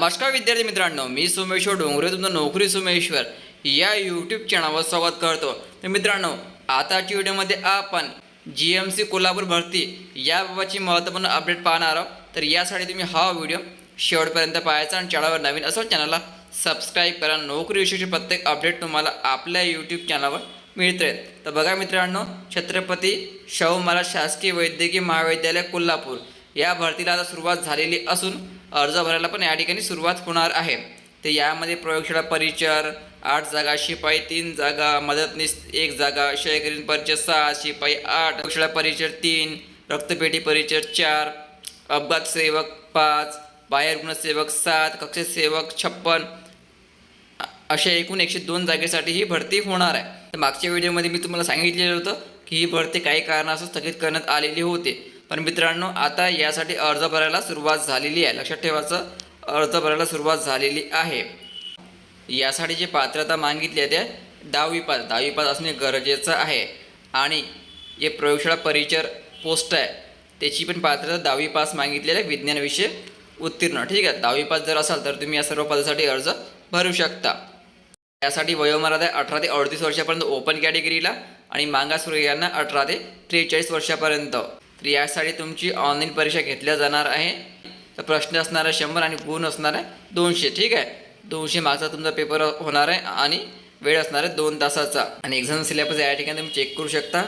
नमस्कार विद्यार्थी मित्रांनो मी सोमेश्वर डोंगरे तुमचं नोकरी सोमेश्वर या यूट्यूब चॅनलवर स्वागत करतो. तर मित्रांनो आताच्या व्हिडिओमध्ये आपण जी एम सी कोल्हापूर भरती याबाबतची महत्त्वपूर्ण अपडेट पाहणार आहोत. तर यासाठी तुम्ही हा व्हिडिओ शेवटपर्यंत पाहायचा आणि चॅनलवर नवीन असो चॅनलला सबस्क्राईब करा. नोकरी नोकरीविषयीची प्रत्येक अपडेट तुम्हाला आपल्या यूट्यूब चॅनलवर मिळते. तर बघा मित्रांनो छत्रपती शाहू महाराज शासकीय वैद्यकीय महाविद्यालय कोल्हापूर या भरतीला आता सुरुवात झालेली असून अर्ज भरायला पण या ठिकाणी सुरुवात होणार आहे. तर यामध्ये प्रयोगशाळा परिचर आठ जागा शिपाई तीन जागा मदतनीस एक जागा शयकरीन परिचय सहा शिपाई आठ प्रयोगशाळा परिचर तीन रक्तपेटी परिचर चार अपघात सेवक पाच बाहेर गुणसेवक सात कक्षसेवक छप्पन अशा एकूण एकशे दोन जागेसाठी ही भरती होणार आहे. तर मागच्या व्हिडिओमध्ये मी तुम्हाला सांगितलेलं होतं की ही भरती काही कारणास्तव स्थगित करण्यात आलेली होती. पण मित्रांनो आता यासाठी अर्ज भरायला सुरुवात झालेली आहे. लक्षात ठेवायचं अर्ज भरायला सुरुवात झालेली आहे. यासाठी जी पात्रता मागितली आहे ते दहावी पास दहावी पास असणे गरजेचं आहे. आणि जे प्रयोगशाळा परिचर पोस्ट आहे त्याची पण पात्रता दहावी पास मागितलेली आहे विज्ञान विषय उत्तीर्ण. ठीक आहे? दहावी पास जर असाल तर तुम्ही या सर्व पदासाठी अर्ज भरू शकता. यासाठी वयोमर्यादा आहे अठरा ते अडतीस वर्षापर्यंत ओपन कॅटेगरीला आणि मागासवर्गीयांना अठरा ते त्रेचाळीस वर्षापर्यंत. तर यासाठी तुमची ऑनलाईन परीक्षा घेतल्या जाणार आहे. तर प्रश्न असणार आहे शंभर आणि गुण असणार आहे दोनशे ठीक आहे? दोनशे मार्क्सचा तुमचा पेपर होणार आहे आणि वेळ असणार आहे दोन तासाचा. आणि एक्झाम सिलेबस या ठिकाणी तुम्ही चेक करू शकता.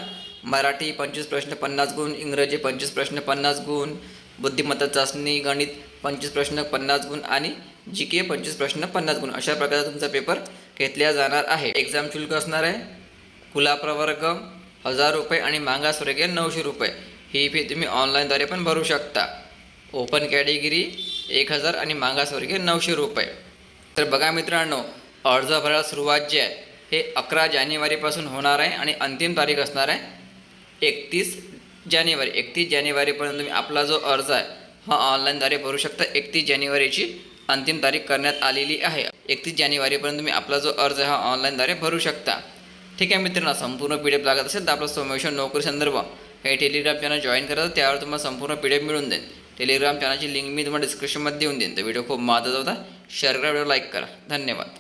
मराठी पंचवीस प्रश्न पन्नास गुण इंग्रजी पंचवीस प्रश्न पन्नास गुण बुद्धिमत्ता चाचणी गणित पंचवीस प्रश्न पन्नास गुण आणि जी के पंचवीस प्रश्न पन्नास गुण. अशा प्रकारचा तुमचा पेपर घेतला जाणार आहे. एक्झाम शुल्क असणार आहे खुला प्रवर्ग हजार रुपये आणि मागासवर्गीय नऊशे रुपये. ही फी तुम्ही ऑनलाईनद्वारे पण भरू शकता. ओपन कॅटेगरी एक हजार आणि मागासवर्गीय नऊशे रुपये. तर बघा मित्रांनो अर्ज भरायला सुरुवात जी आहे हे अकरा जानेवारीपासून होणार आहे आणि अंतिम तारीख असणार आहे एकतीस जानेवारी. एकतीस जानेवारीपर्यंत तुम्ही आपला जो अर्ज आहे हा ऑनलाईनद्वारे भरू शकता. एकतीस जानेवारीची अंतिम तारीख करण्यात आलेली आहे. एकतीस जानेवारीपर्यंत तुम्ही आपला जो अर्ज हा ऑनलाईनद्वारे भरू शकता. ठीक आहे मित्रांनो संपूर्ण पी डी एफ लागत असेल तर आपलं सोमेशन नोकरी संदर्भ हे टेलिग्राम चॅनल जॉईन करा त्यावर तुम्हाला संपूर्ण पी डी एफ मिळून देईन टेलिग्राम चॅनलची लिंक मी तुम्हाला डिस्क्रिप्शनमध्ये देऊन देईन. तर व्हिडिओ खूप महत्त्वाचा होता. शेअर करा व्हिडिओ लाईक करा. धन्यवाद.